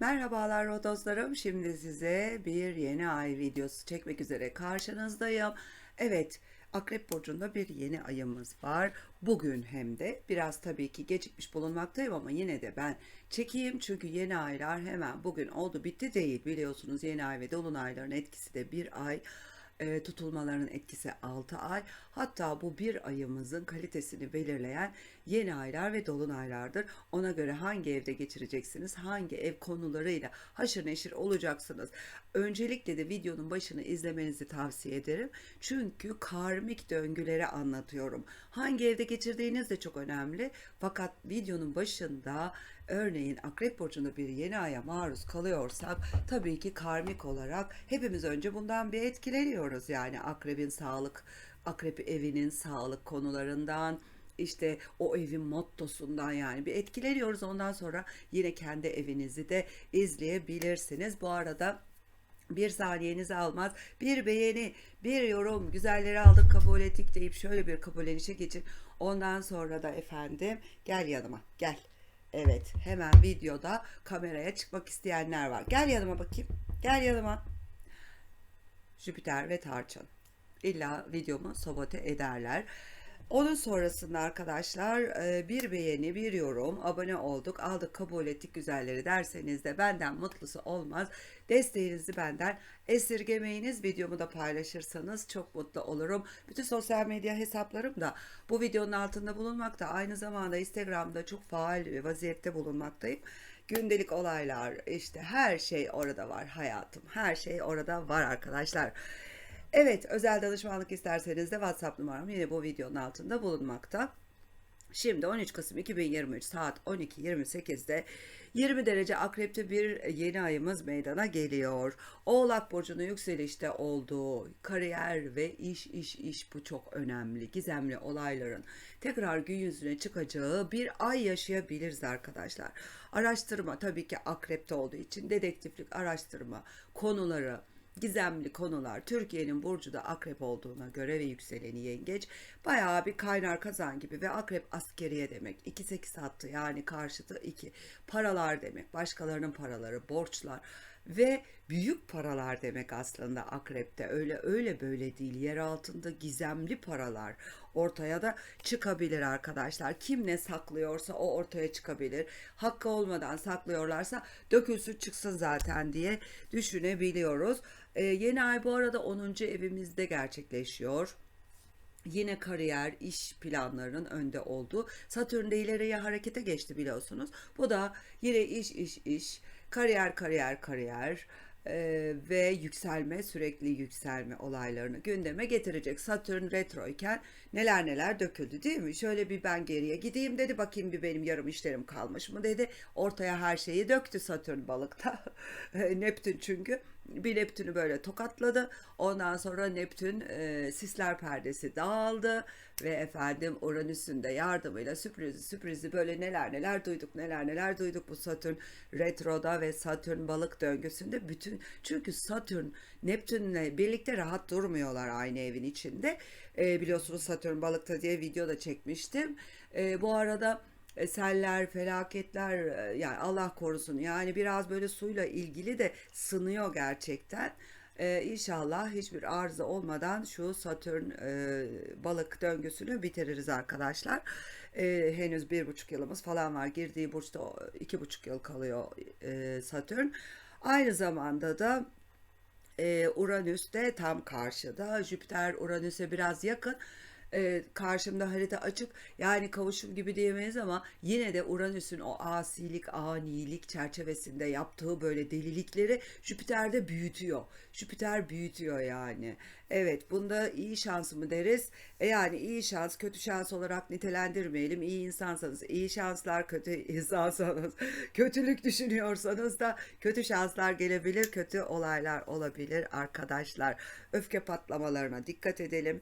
Merhabalar Rodoslarım. Şimdi size bir yeni ay videosu çekmek üzere karşınızdayım. Evet, Akrep Burcu'nda bir yeni ayımız var. Bugün hem de biraz tabii ki gecikmiş bulunmaktayım ama yine de ben çekeyim. Çünkü yeni aylar hemen bugün oldu bitti değil. Biliyorsunuz yeni ay ve dolunayların etkisi de bir ay e, tutulmaların etkisi 6 ay. Hatta bu bir ayımızın kalitesini belirleyen yeni aylar ve dolunaylardır. Ona göre hangi evde geçireceksiniz, hangi ev konularıyla haşır neşir olacaksınız. Öncelikle de videonun başını izlemenizi tavsiye ederim. Çünkü karmik döngüleri anlatıyorum. Hangi evde geçirdiğiniz de çok önemli. Fakat videonun başında örneğin Akrep Burcu'nda bir yeni aya maruz kalıyorsak tabii ki karmik olarak hepimiz önce bundan bir etkileniyoruz. Yani akrebin sağlık, akrep evinin sağlık konularından, işte o evin mottosundan yani bir etkileniyoruz. Ondan sonra yine kendi evinizi de izleyebilirsiniz. Bu arada bir saniyenizi almaz. Bir beğeni, bir yorum, güzelleri aldık kabul ettik deyip şöyle bir kabullenişe geçin. Ondan sonra da efendim gel yanıma gel. Evet hemen videoda kameraya çıkmak isteyenler var. Gel yanıma bakayım. Gel yanıma. Jüpiter ve Tarçın. İlla videomu sabote ederler. Onun sonrasında arkadaşlar bir beğeni, bir yorum, abone olduk, aldık, kabul ettik güzelleri derseniz de benden mutlusu olmaz. Desteğinizi benden esirgemeyiniz. Videomu da paylaşırsanız çok mutlu olurum. Bütün sosyal medya hesaplarım da bu videonun altında bulunmakta. Aynı zamanda Instagram'da çok faal vaziyette bulunmaktayım. Gündelik olaylar işte her şey orada var hayatım. Her şey orada var arkadaşlar. Evet özel danışmanlık isterseniz de WhatsApp numaram yine bu videonun altında bulunmakta. Şimdi 13 Kasım 2023 saat 12.28'de 20 derece akrepte bir yeni ayımız meydana geliyor. Oğlak burcunun yükselişte olduğu kariyer ve iş iş iş bu çok önemli. Gizemli olayların tekrar gün yüzüne çıkacağı bir ay yaşayabiliriz arkadaşlar. Araştırma tabii ki akrepte olduğu için dedektiflik araştırma konuları gizemli konular. Türkiye'nin burcu da akrep olduğuna göre ve yükseleni yengeç bayağı bir kaynar kazan gibi ve akrep askeriye demek. 2-8 hattı yani karşıtı 2 paralar demek. Başkalarının paraları borçlar ve büyük paralar demek aslında akrepte öyle öyle böyle değil yer altında gizemli paralar ortaya da çıkabilir arkadaşlar kim ne saklıyorsa o ortaya çıkabilir hakkı olmadan saklıyorlarsa dökülsün çıksın zaten diye düşünebiliyoruz ee, yeni ay bu arada 10. evimizde gerçekleşiyor. Yine kariyer, iş planlarının önde olduğu. Satürn de ileriye harekete geçti biliyorsunuz. Bu da yine iş, iş, iş, kariyer, kariyer, kariyer e, ve yükselme, sürekli yükselme olaylarını gündeme getirecek. Satürn retro iken neler neler döküldü değil mi? Şöyle bir ben geriye gideyim dedi bakayım bir benim yarım işlerim kalmış mı dedi. Ortaya her şeyi döktü Satürn balıkta. Neptün çünkü bir Neptün'ü böyle tokatladı. Ondan sonra Neptün e, sisler perdesi dağıldı ve efendim Uranüs'ün de yardımıyla sürprizi sürprizi böyle neler neler duyduk neler neler duyduk bu Satürn retroda ve Satürn balık döngüsünde bütün çünkü Satürn Neptün'le birlikte rahat durmuyorlar aynı evin içinde. E, biliyorsunuz Satürn balıkta diye video da çekmiştim. E, bu arada seller, felaketler e, yani Allah korusun yani biraz böyle suyla ilgili de sınıyor gerçekten. Ee, inşallah hiçbir arıza olmadan şu Satürn e, balık döngüsünü bitiririz arkadaşlar. Ee, henüz bir buçuk yılımız falan var. Girdiği burçta iki buçuk yıl kalıyor e, Satürn. Aynı zamanda da e, Uranüs de tam karşıda. Jüpiter Uranüs'e biraz yakın e, karşımda harita açık yani kavuşum gibi diyemeyiz ama yine de Uranüs'ün o asilik, anilik çerçevesinde yaptığı böyle delilikleri Jüpiter'de büyütüyor. Jüpiter büyütüyor yani. Evet bunda iyi şans mı deriz? E yani iyi şans kötü şans olarak nitelendirmeyelim. İyi insansanız iyi şanslar, kötü insansanız kötülük düşünüyorsanız da kötü şanslar gelebilir, kötü olaylar olabilir arkadaşlar. Öfke patlamalarına dikkat edelim.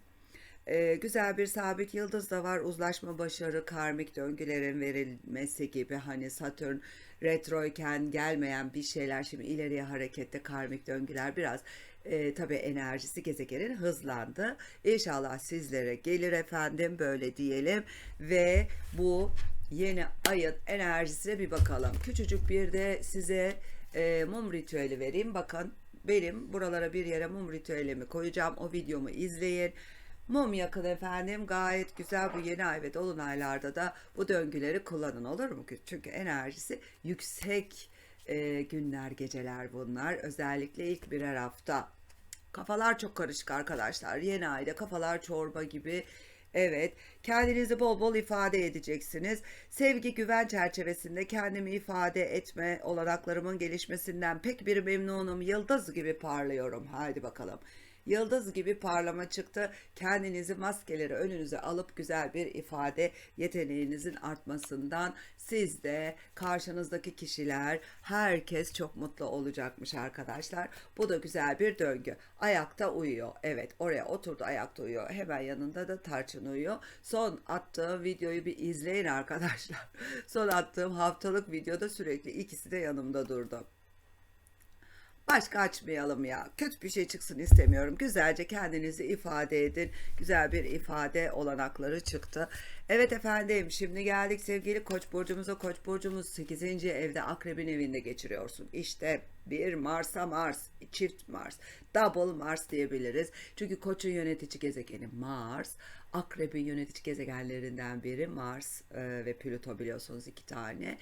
Ee, güzel bir sabit yıldız da var. Uzlaşma, başarı, karmik döngülerin verilmesi gibi hani Satürn retroyken gelmeyen bir şeyler şimdi ileriye harekette karmik döngüler biraz e, tabii enerjisi gezegenin hızlandı. İnşallah sizlere gelir efendim böyle diyelim ve bu yeni ayın enerjisine bir bakalım. Küçücük bir de size e, mum ritüeli vereyim. Bakın benim buralara bir yere mum ritüelimi koyacağım. O videomu izleyin. Mum yakın efendim gayet güzel bu yeni ay ve dolunaylarda da bu döngüleri kullanın olur mu? Çünkü enerjisi yüksek e, günler geceler bunlar özellikle ilk birer hafta. Kafalar çok karışık arkadaşlar yeni ayda kafalar çorba gibi Evet, kendinizi bol bol ifade edeceksiniz. Sevgi güven çerçevesinde kendimi ifade etme olanaklarımın gelişmesinden pek bir memnunum. Yıldız gibi parlıyorum. Haydi bakalım. Yıldız gibi parlama çıktı. Kendinizi maskeleri önünüze alıp güzel bir ifade yeteneğinizin artmasından siz de karşınızdaki kişiler herkes çok mutlu olacakmış arkadaşlar. Bu da güzel bir döngü. Ayakta uyuyor. Evet oraya oturdu ayakta uyuyor. Hemen yanında da Tarçın uyuyor. Son attığım videoyu bir izleyin arkadaşlar. Son attığım haftalık videoda sürekli ikisi de yanımda durdu. Başka açmayalım ya. Kötü bir şey çıksın istemiyorum. Güzelce kendinizi ifade edin. Güzel bir ifade olanakları çıktı. Evet efendim şimdi geldik sevgili Koç burcumuza. Koç burcumuz 8. evde Akrebin evinde geçiriyorsun. İşte bir Mars'a Mars, çift Mars, double Mars diyebiliriz. Çünkü Koç'un yönetici gezegeni Mars. Akrebin yönetici gezegenlerinden biri Mars e, ve Plüto biliyorsunuz iki tane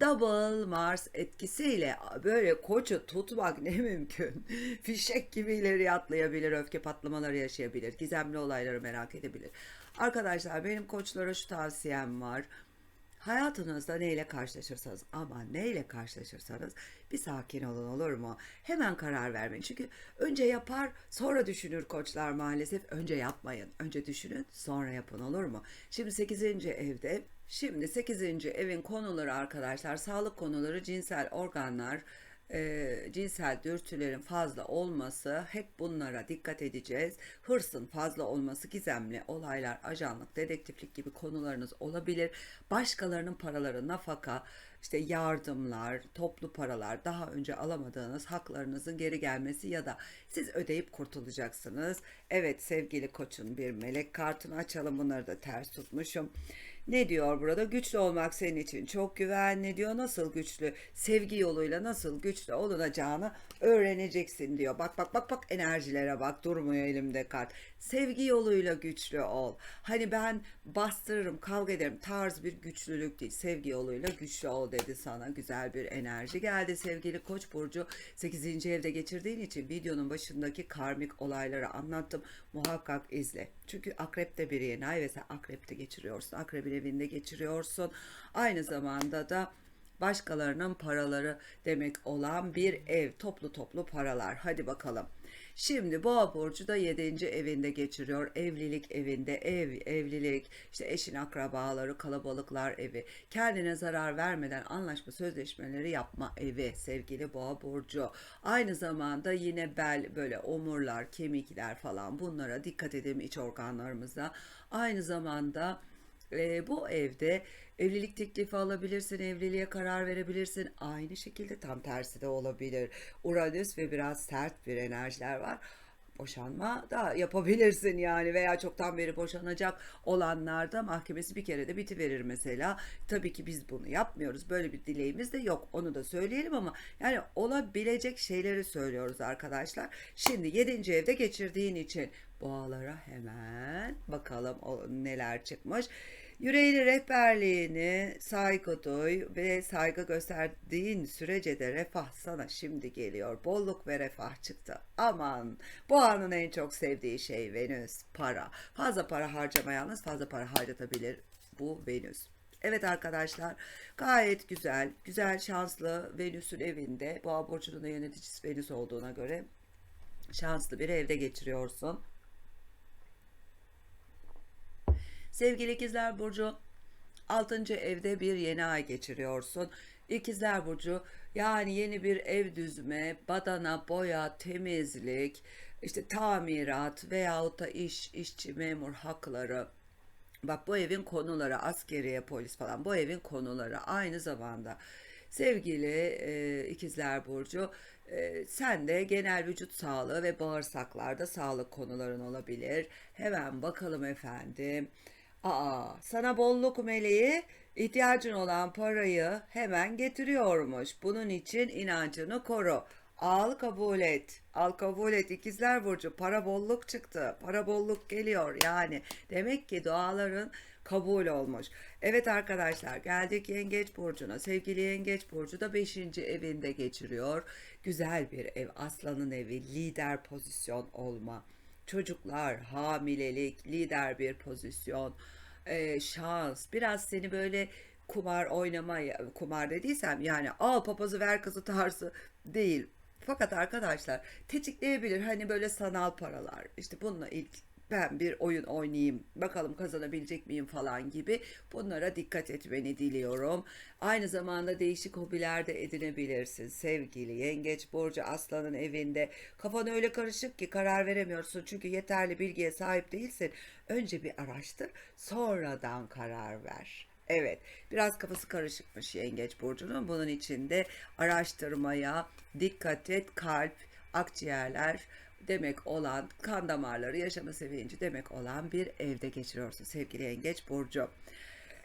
double Mars etkisiyle böyle koçu tutmak ne mümkün. Fişek gibi ileri atlayabilir, öfke patlamaları yaşayabilir, gizemli olayları merak edebilir. Arkadaşlar benim koçlara şu tavsiyem var. Hayatınızda neyle karşılaşırsanız ama neyle karşılaşırsanız bir sakin olun olur mu? Hemen karar vermeyin. Çünkü önce yapar sonra düşünür koçlar maalesef. Önce yapmayın. Önce düşünün sonra yapın olur mu? Şimdi 8. evde Şimdi 8. evin konuları arkadaşlar sağlık konuları cinsel organlar e, cinsel dürtülerin fazla olması hep bunlara dikkat edeceğiz. Hırsın fazla olması gizemli olaylar, ajanlık, dedektiflik gibi konularınız olabilir. Başkalarının paraları, nafaka, işte yardımlar, toplu paralar, daha önce alamadığınız haklarınızın geri gelmesi ya da siz ödeyip kurtulacaksınız. Evet sevgili koçun bir melek kartını açalım. Bunları da ters tutmuşum. Ne diyor burada? Güçlü olmak senin için çok güvenli diyor. Nasıl güçlü? Sevgi yoluyla nasıl güçlü olunacağını öğreneceksin diyor. Bak bak bak bak enerjilere bak. Durmuyor elimde kart. Sevgi yoluyla güçlü ol. Hani ben bastırırım, kavga ederim tarz bir güçlülük değil. Sevgi yoluyla güçlü ol dedi sana. Güzel bir enerji geldi sevgili Koç burcu. 8. evde geçirdiğin için videonun başındaki karmik olayları anlattım. Muhakkak izle. Çünkü akrepte bir yeni ay ve sen akrepte geçiriyorsun. Akrebin evinde geçiriyorsun. Aynı zamanda da başkalarının paraları demek olan bir ev. Toplu toplu paralar. Hadi bakalım. Şimdi boğa burcu da 7. evinde geçiriyor. Evlilik evinde, ev, evlilik, işte eşin akrabaları, kalabalıklar evi. Kendine zarar vermeden anlaşma sözleşmeleri yapma evi sevgili boğa burcu. Aynı zamanda yine bel böyle omurlar, kemikler falan bunlara dikkat edelim iç organlarımıza. Aynı zamanda e, bu evde evlilik teklifi alabilirsin, evliliğe karar verebilirsin. Aynı şekilde tam tersi de olabilir. Uranüs ve biraz sert bir enerjiler var boşanma da yapabilirsin yani veya çoktan beri boşanacak olanlarda mahkemesi bir kere de biti verir mesela. Tabii ki biz bunu yapmıyoruz. Böyle bir dileğimiz de yok. Onu da söyleyelim ama yani olabilecek şeyleri söylüyoruz arkadaşlar. Şimdi 7. evde geçirdiğin için boğalara hemen bakalım neler çıkmış. Yüreğini rehberliğini saygı duy ve saygı gösterdiğin sürece de refah sana şimdi geliyor. Bolluk ve refah çıktı. Aman bu anın en çok sevdiği şey Venüs para. Fazla para harcamayanız fazla para harcatabilir bu Venüs. Evet arkadaşlar gayet güzel, güzel şanslı Venüs'ün evinde. Boğa burcunun yöneticisi Venüs olduğuna göre şanslı bir evde geçiriyorsun. Sevgili ikizler Burcu 6. evde bir yeni ay geçiriyorsun. İkizler Burcu yani yeni bir ev düzme, badana, boya, temizlik, işte tamirat veyahut da iş, işçi, memur hakları. Bak bu evin konuları askeriye, polis falan bu evin konuları aynı zamanda sevgili e, ikizler burcu e, sen de genel vücut sağlığı ve bağırsaklarda sağlık konuların olabilir. Hemen bakalım efendim. Aa, sana bolluk meleği İhtiyacın olan parayı hemen getiriyormuş. Bunun için inancını koru. Al kabul et. Al kabul et. İkizler Burcu para bolluk çıktı. Para bolluk geliyor yani. Demek ki duaların kabul olmuş. Evet arkadaşlar geldik Yengeç Burcu'na. Sevgili Yengeç Burcu da 5. evinde geçiriyor. Güzel bir ev. Aslanın evi. Lider pozisyon olma. Çocuklar, hamilelik, lider bir pozisyon, e, şans. Biraz seni böyle kumar oynama, kumar dediysem yani al papazı ver kızı tarzı değil. Fakat arkadaşlar tetikleyebilir hani böyle sanal paralar işte bununla ilk ben bir oyun oynayayım bakalım kazanabilecek miyim falan gibi bunlara dikkat etmeni diliyorum. Aynı zamanda değişik hobiler de edinebilirsin sevgili yengeç burcu aslanın evinde kafan öyle karışık ki karar veremiyorsun çünkü yeterli bilgiye sahip değilsin. Önce bir araştır sonradan karar ver. Evet, biraz kafası karışıkmış Yengeç Burcu'nun. Bunun için de araştırmaya dikkat et. Kalp, akciğerler demek olan, kan damarları, yaşama sevinci demek olan bir evde geçiriyorsun sevgili Yengeç Burcu.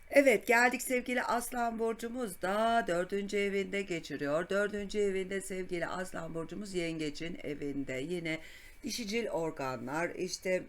Evet geldik sevgili Aslan Burcumuz da dördüncü evinde geçiriyor. Dördüncü evinde sevgili Aslan Burcumuz Yengeç'in evinde. Yine dişicil organlar işte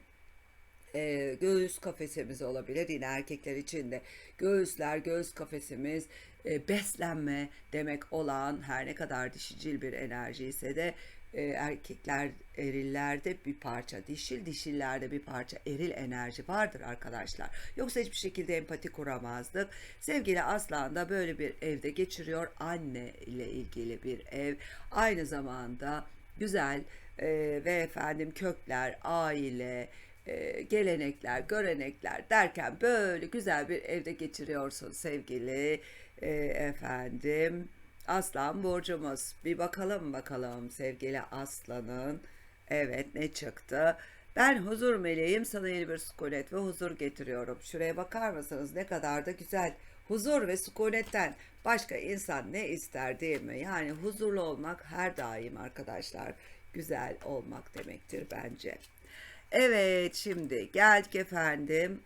e, göğüs kafesimiz olabilir yine erkekler için de göğüsler göğüs kafesimiz e, beslenme demek olan her ne kadar dişicil bir enerji ise de e, erkekler erillerde bir parça dişil dişillerde bir parça eril enerji vardır arkadaşlar. Yoksa hiçbir şekilde empati kuramazdık. Sevgili Aslan da böyle bir evde geçiriyor. Anne ile ilgili bir ev. Aynı zamanda güzel e, ve efendim kökler, aile, e, gelenekler, görenekler derken böyle güzel bir evde geçiriyorsun sevgili e, efendim. Aslan burcumuz. Bir bakalım bakalım sevgili aslanın. Evet ne çıktı? Ben huzur meleğim sana yeni bir sükunet ve huzur getiriyorum. Şuraya bakar mısınız ne kadar da güzel. Huzur ve sükunetten başka insan ne ister değil mi? Yani huzurlu olmak her daim arkadaşlar güzel olmak demektir bence. Evet şimdi geldik efendim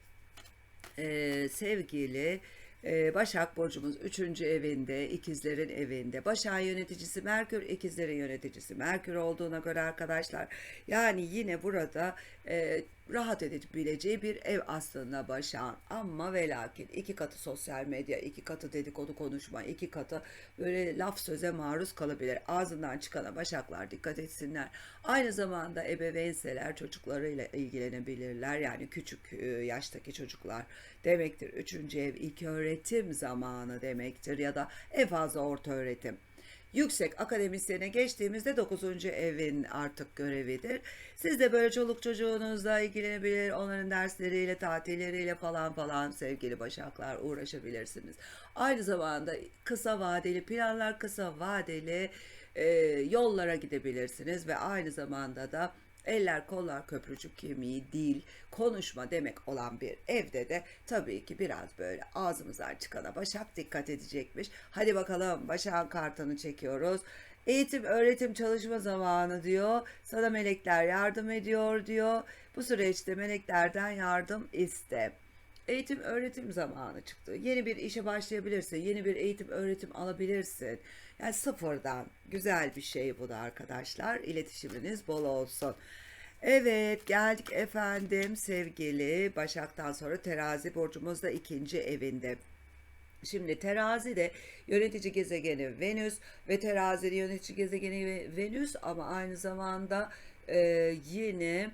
ee, sevgili e, Başak Burcumuz 3. evinde, ikizlerin evinde. Başak yöneticisi Merkür, ikizlerin yöneticisi Merkür olduğuna göre arkadaşlar. Yani yine burada e, rahat edebileceği bir ev aslında Başak'ın. Ama ve lakin iki katı sosyal medya, iki katı dedikodu konuşma, iki katı böyle laf söze maruz kalabilir. Ağzından çıkana Başaklar dikkat etsinler. Aynı zamanda ebeveynseler çocuklarıyla ilgilenebilirler. Yani küçük e, yaştaki çocuklar demektir. Üçüncü ev ilk öğretim zamanı demektir ya da en fazla orta öğretim yüksek akademisyene geçtiğimizde 9. evin artık görevidir. Siz de böyle çoluk çocuğunuzla ilgilenebilir, onların dersleriyle, tatilleriyle falan falan sevgili başaklar uğraşabilirsiniz. Aynı zamanda kısa vadeli planlar, kısa vadeli e, yollara gidebilirsiniz ve aynı zamanda da eller kollar köprücük kemiği dil konuşma demek olan bir evde de tabii ki biraz böyle ağzımızdan çıkana Başak dikkat edecekmiş. Hadi bakalım Başak'ın kartını çekiyoruz. Eğitim, öğretim, çalışma zamanı diyor. Sana melekler yardım ediyor diyor. Bu süreçte meleklerden yardım iste. Eğitim, öğretim zamanı çıktı. Yeni bir işe başlayabilirsin. Yeni bir eğitim, öğretim alabilirsin. Yani sıfırdan güzel bir şey bu da arkadaşlar. İletişiminiz bol olsun. Evet geldik efendim sevgili Başak'tan sonra terazi burcumuz da ikinci evinde. Şimdi terazi de yönetici gezegeni Venüs ve terazi yönetici gezegeni Venüs ama aynı zamanda e, yine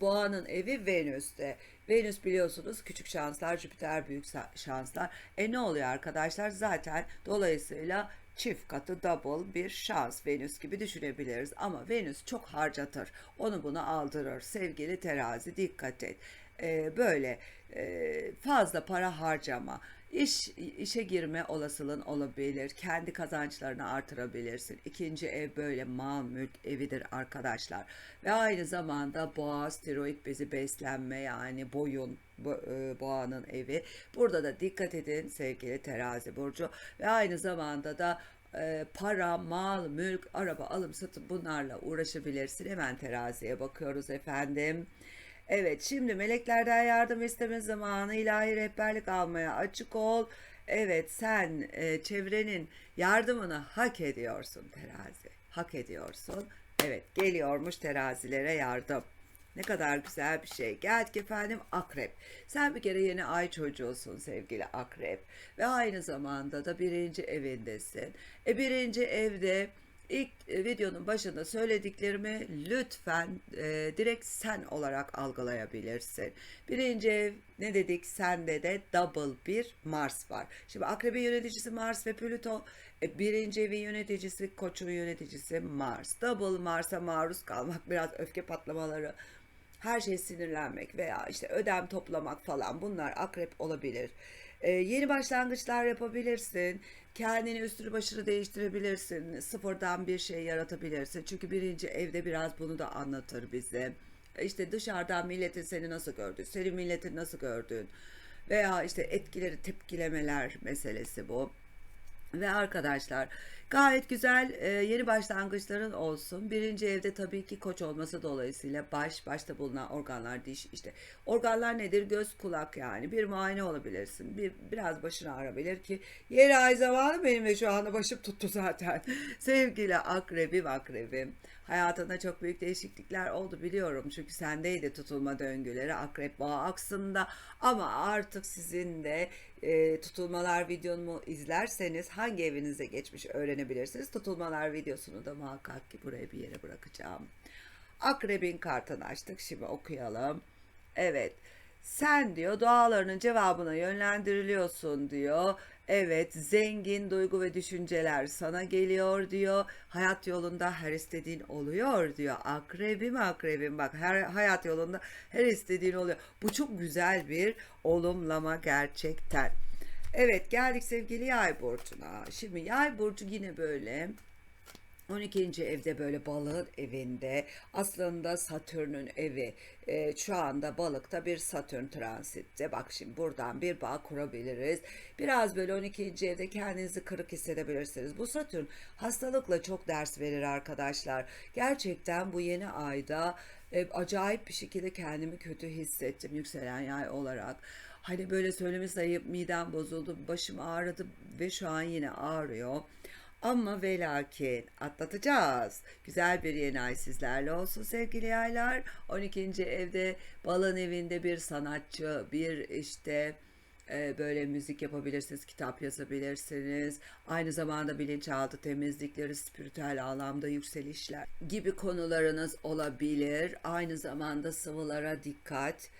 boğanın evi Venüs'te. Venüs biliyorsunuz küçük şanslar, Jüpiter büyük şanslar. E ne oluyor arkadaşlar? Zaten dolayısıyla çift katı double bir şans Venüs gibi düşünebiliriz. Ama Venüs çok harcatır. Onu bunu aldırır. Sevgili terazi dikkat et. Ee, böyle e, fazla para harcama. İş, işe girme olasılığın olabilir. Kendi kazançlarını artırabilirsin. İkinci ev böyle mal mülk evidir arkadaşlar. Ve aynı zamanda boğaz, tiroid bezi beslenme yani boyun, e, boğanın evi. Burada da dikkat edin sevgili terazi burcu. Ve aynı zamanda da e, para, mal, mülk, araba alım satım bunlarla uğraşabilirsin. Hemen teraziye bakıyoruz efendim. Evet şimdi meleklerden yardım isteme zamanı ilahi rehberlik almaya açık ol. Evet sen e, çevrenin yardımını hak ediyorsun terazi. Hak ediyorsun. Evet geliyormuş terazilere yardım. Ne kadar güzel bir şey. Geldik efendim akrep. Sen bir kere yeni ay çocuğusun sevgili akrep. Ve aynı zamanda da birinci evindesin. E birinci evde ilk e, videonun başında söylediklerimi lütfen e, direkt sen olarak algılayabilirsin. Birinci ev ne dedik? Sende de double bir Mars var. Şimdi akrebin yöneticisi Mars ve Plüto. E, birinci evin yöneticisi, koçun yöneticisi Mars. Double Mars'a maruz kalmak biraz öfke patlamaları her şey sinirlenmek veya işte ödem toplamak falan bunlar akrep olabilir. Ee, yeni başlangıçlar yapabilirsin. Kendini üstünü başını değiştirebilirsin. Sıfırdan bir şey yaratabilirsin. Çünkü birinci evde biraz bunu da anlatır bize. İşte dışarıdan milletin seni nasıl gördüğü, senin milletin nasıl gördüğün veya işte etkileri tepkilemeler meselesi bu. Ve arkadaşlar gayet güzel e, yeni başlangıçların olsun. Birinci evde tabii ki koç olması dolayısıyla baş, başta bulunan organlar, diş işte. Organlar nedir? Göz, kulak yani. Bir muayene olabilirsin. Bir, biraz başın ağrabilir ki yeni ay zamanı benim ve şu anda başım tuttu zaten. Sevgili akrebim akrebim. Hayatında çok büyük değişiklikler oldu biliyorum. Çünkü sendeydi tutulma döngüleri akrep boğa aksında. Ama artık sizin de e, tutulmalar videomu izlerseniz hangi evinize geçmiş öğrenebilirsiniz. Tutulmalar videosunu da muhakkak ki buraya bir yere bırakacağım. Akrebin kartını açtık. Şimdi okuyalım. Evet. Sen diyor dualarının cevabına yönlendiriliyorsun diyor. Evet, zengin duygu ve düşünceler sana geliyor diyor. Hayat yolunda her istediğin oluyor diyor. Akrebim akrebim bak her hayat yolunda her istediğin oluyor. Bu çok güzel bir olumlama gerçekten. Evet geldik sevgili yay burcuna. Şimdi yay burcu yine böyle 12. evde böyle balığın evinde aslında Satürn'ün evi e, şu anda balıkta bir Satürn transitte bak şimdi buradan bir bağ kurabiliriz biraz böyle 12. evde kendinizi kırık hissedebilirsiniz bu Satürn hastalıkla çok ders verir arkadaşlar gerçekten bu yeni ayda e, acayip bir şekilde kendimi kötü hissettim yükselen yay olarak hani böyle söylemesi ayıp midem bozuldu başım ağrıdı ve şu an yine ağrıyor ama ve lakin atlatacağız. Güzel bir yeni ay sizlerle olsun sevgili yaylar. 12. evde balın evinde bir sanatçı, bir işte e, böyle müzik yapabilirsiniz, kitap yazabilirsiniz. Aynı zamanda bilinçaltı temizlikleri, spiritüel anlamda yükselişler gibi konularınız olabilir. Aynı zamanda sıvılara dikkat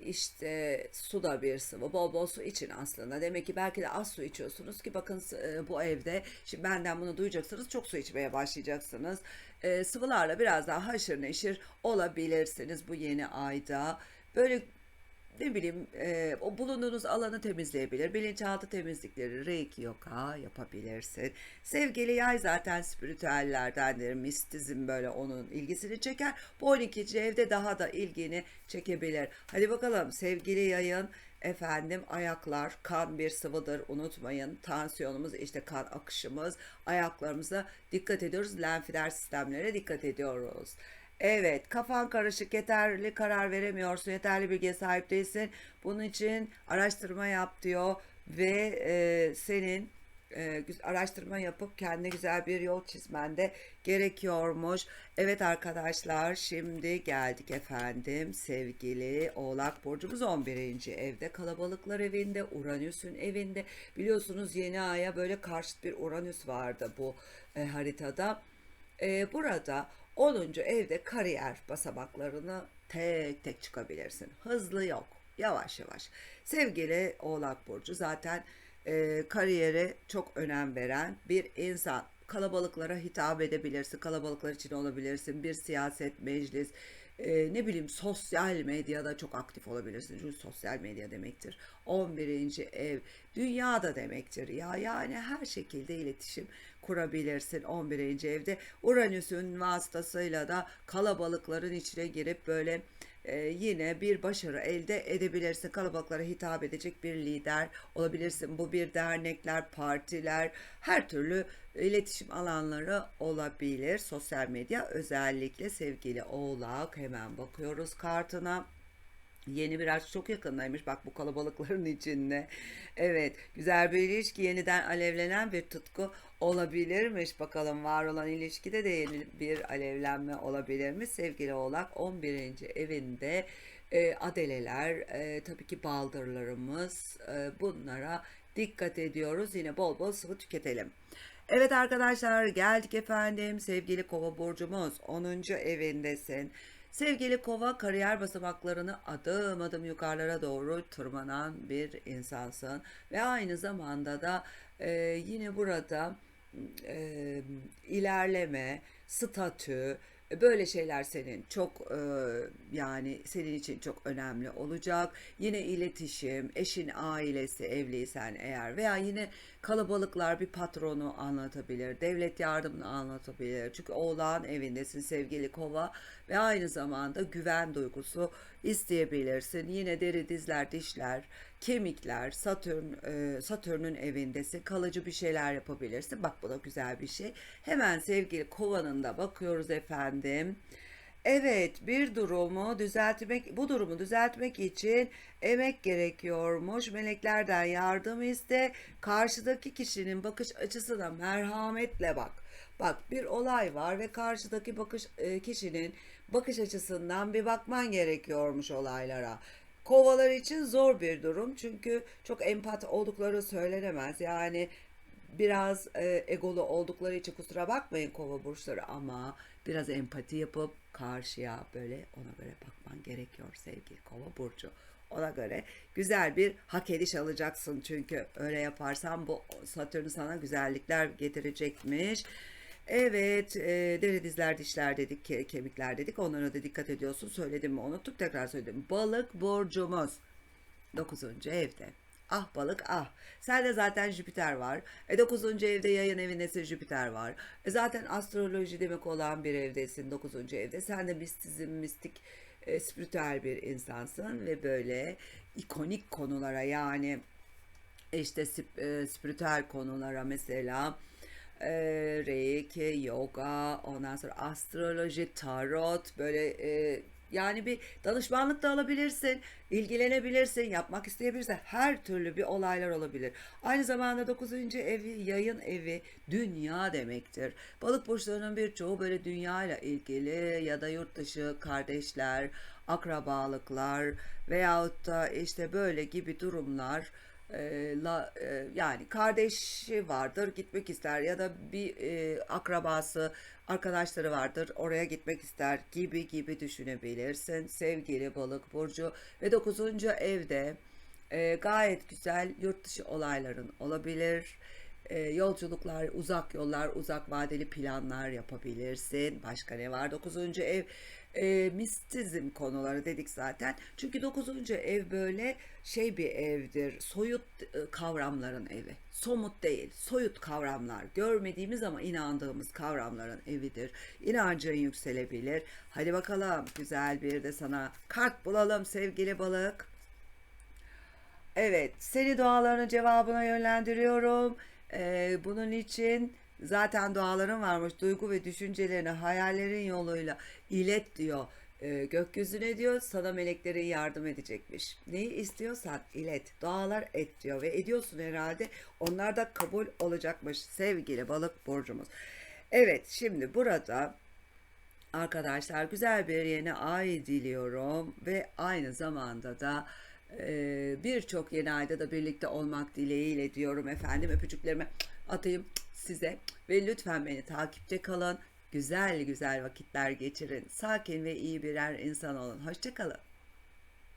işte su da bir sıvı. Bol bol su için aslında. Demek ki belki de az su içiyorsunuz ki bakın bu evde şimdi benden bunu duyacaksınız çok su içmeye başlayacaksınız. Sıvılarla biraz daha haşır neşir olabilirsiniz bu yeni ayda. Böyle ne bileyim e, o bulunduğunuz alanı temizleyebilir. Bilinçaltı temizlikleri, reiki yoga yapabilirsin. Sevgili yay zaten spiritüellerdendir. Mistizm böyle onun ilgisini çeker. Bu 12. evde daha da ilgini çekebilir. Hadi bakalım sevgili yayın efendim ayaklar kan bir sıvıdır unutmayın tansiyonumuz işte kan akışımız ayaklarımıza dikkat ediyoruz lenfider sistemlere dikkat ediyoruz Evet, kafan karışık, yeterli karar veremiyorsun, yeterli bilgiye sahip değilsin. Bunun için araştırma yap diyor ve e, senin e, araştırma yapıp kendine güzel bir yol çizmen de gerekiyormuş. Evet arkadaşlar şimdi geldik efendim sevgili Oğlak Burcumuz 11. evde kalabalıklar evinde Uranüs'ün evinde biliyorsunuz yeni aya böyle karşıt bir Uranüs vardı bu e, haritada. E, burada 10. evde kariyer basamaklarını tek tek çıkabilirsin. Hızlı yok. Yavaş yavaş. Sevgili Oğlak Burcu zaten e, kariyere çok önem veren bir insan. Kalabalıklara hitap edebilirsin. Kalabalıklar için olabilirsin. Bir siyaset, meclis, e, ne bileyim sosyal medyada çok aktif olabilirsin. Çünkü sosyal medya demektir. 11. ev dünya da demektir. Ya yani her şekilde iletişim kurabilirsin 11. evde. Uranüs'ün vasıtasıyla da kalabalıkların içine girip böyle e, yine bir başarı elde edebilirsin. Kalabalıklara hitap edecek bir lider olabilirsin. Bu bir dernekler, partiler, her türlü iletişim alanları olabilir. Sosyal medya özellikle sevgili oğlak hemen bakıyoruz kartına. Yeni bir aşk çok yakındaymış bak bu kalabalıkların içinde. Evet, güzel bir ilişki, yeniden alevlenen bir tutku olabilirmiş. Bakalım var olan ilişkide de yeni bir alevlenme olabilirmiş. Sevgili Oğlak 11. evinde e, adeleler, e, tabii ki baldırlarımız e, bunlara dikkat ediyoruz. Yine bol bol sıvı tüketelim. Evet arkadaşlar geldik efendim sevgili kova burcumuz 10. evindesin. Sevgili kova kariyer basamaklarını adım adım yukarılara doğru tırmanan bir insansın. Ve aynı zamanda da e, yine burada e, ilerleme, statü, e, böyle şeyler senin çok e, yani senin için çok önemli olacak. Yine iletişim, eşin ailesi evliysen eğer veya yine kalabalıklar bir patronu anlatabilir, devlet yardımını anlatabilir. Çünkü oğlan evindesin sevgili kova ve aynı zamanda güven duygusu isteyebilirsin. Yine deri, dizler, dişler, kemikler, Satürn, e, Satürn'ün evindesin. Kalıcı bir şeyler yapabilirsin. Bak bu da güzel bir şey. Hemen sevgili kovanın da bakıyoruz efendim. Evet, bir durumu düzeltmek, bu durumu düzeltmek için emek gerekiyormuş. Meleklerden yardım iste. Karşıdaki kişinin bakış açısına merhametle bak. Bak, bir olay var ve karşıdaki bakış e, kişinin bakış açısından bir bakman gerekiyormuş olaylara. Kovalar için zor bir durum çünkü çok empat oldukları söylenemez. Yani biraz e, egolu oldukları için kusura bakmayın kova burçları ama biraz empati yapıp karşıya böyle ona göre bakman gerekiyor sevgili kova burcu. Ona göre güzel bir hak ediş alacaksın çünkü öyle yaparsan bu Satürn sana güzellikler getirecekmiş. Evet, e, deri dişler dedik, ke- kemikler dedik. Onlara da dikkat ediyorsun. Söyledim mi unuttuk tekrar söyledim. Balık burcumuz. Dokuzuncu evde. Ah balık ah. Sende zaten Jüpiter var. E 9. evde yayın evindesin Jüpiter var. E zaten astroloji demek olan bir evdesin 9. evde. Sen de mistizm, mistik, e, spiritüel bir insansın ve böyle ikonik konulara yani işte sp- e, spiritüel konulara mesela e, reiki, yoga, ondan sonra astroloji, tarot böyle e, yani bir danışmanlık da alabilirsin, ilgilenebilirsin, yapmak isteyebilirsin. Her türlü bir olaylar olabilir. Aynı zamanda dokuzuncu evi, yayın evi, dünya demektir. Balık burçlarının birçoğu böyle dünya ile ilgili ya da yurt dışı kardeşler, akrabalıklar veyahut da işte böyle gibi durumlar e, la, e, yani kardeşi vardır gitmek ister ya da bir e, akrabası arkadaşları vardır oraya gitmek ister gibi gibi düşünebilirsin sevgili balık burcu ve dokuzuncu evde e, gayet güzel yurt dışı olayların olabilir e, yolculuklar, uzak yollar, uzak vadeli planlar yapabilirsin. Başka ne var? Dokuzuncu ev e, mistizm konuları dedik zaten. Çünkü dokuzuncu ev böyle şey bir evdir. Soyut e, kavramların evi. Somut değil, soyut kavramlar. Görmediğimiz ama inandığımız kavramların evidir. İnancın yükselebilir. Hadi bakalım güzel bir de sana kart bulalım sevgili balık. Evet, seni dualarının cevabına yönlendiriyorum. Ee, bunun için zaten duaların varmış. Duygu ve düşüncelerini hayallerin yoluyla ilet diyor. Ee, gökyüzüne diyor sana meleklerin yardım edecekmiş. Neyi istiyorsan ilet. Dualar et diyor ve ediyorsun herhalde. Onlar da kabul olacakmış sevgili balık burcumuz. Evet, şimdi burada Arkadaşlar güzel bir yeni ay diliyorum ve aynı zamanda da e, birçok yeni ayda da birlikte olmak dileğiyle diyorum efendim öpücüklerimi atayım size. Ve lütfen beni takipte kalın. Güzel güzel vakitler geçirin. Sakin ve iyi birer insan olun. Hoşçakalın.